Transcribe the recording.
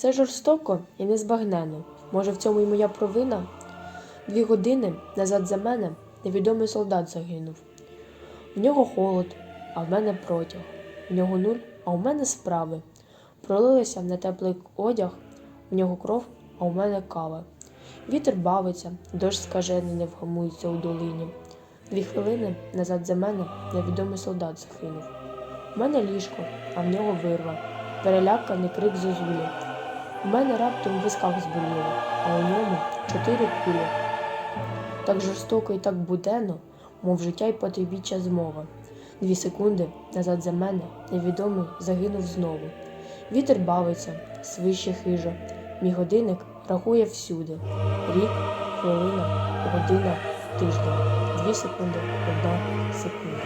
Це жорстоко і незбагненно. Може, в цьому й моя провина? Дві години назад за мене невідомий солдат загинув. В нього холод, а в мене протяг. В нього нуль, а у мене справи. Пролилися на теплий одяг, в нього кров, а у мене кава. Вітер бавиться, дощ скажений не вгамується у долині. Дві хвилини назад за мене невідомий солдат загинув. У мене ліжко, а в нього вирва, переляканий крик зозулі. У мене раптом в висках зболіло, а у ньому чотири кулі. Так жорстоко і так буденно, мов життя й потойбіччя змова. Дві секунди назад за мене невідомий загинув знову. Вітер бавиться, свище хижо. Мій годинник рахує всюди. Рік, хвилина, година, тиждень. Дві секунди, одна секунда.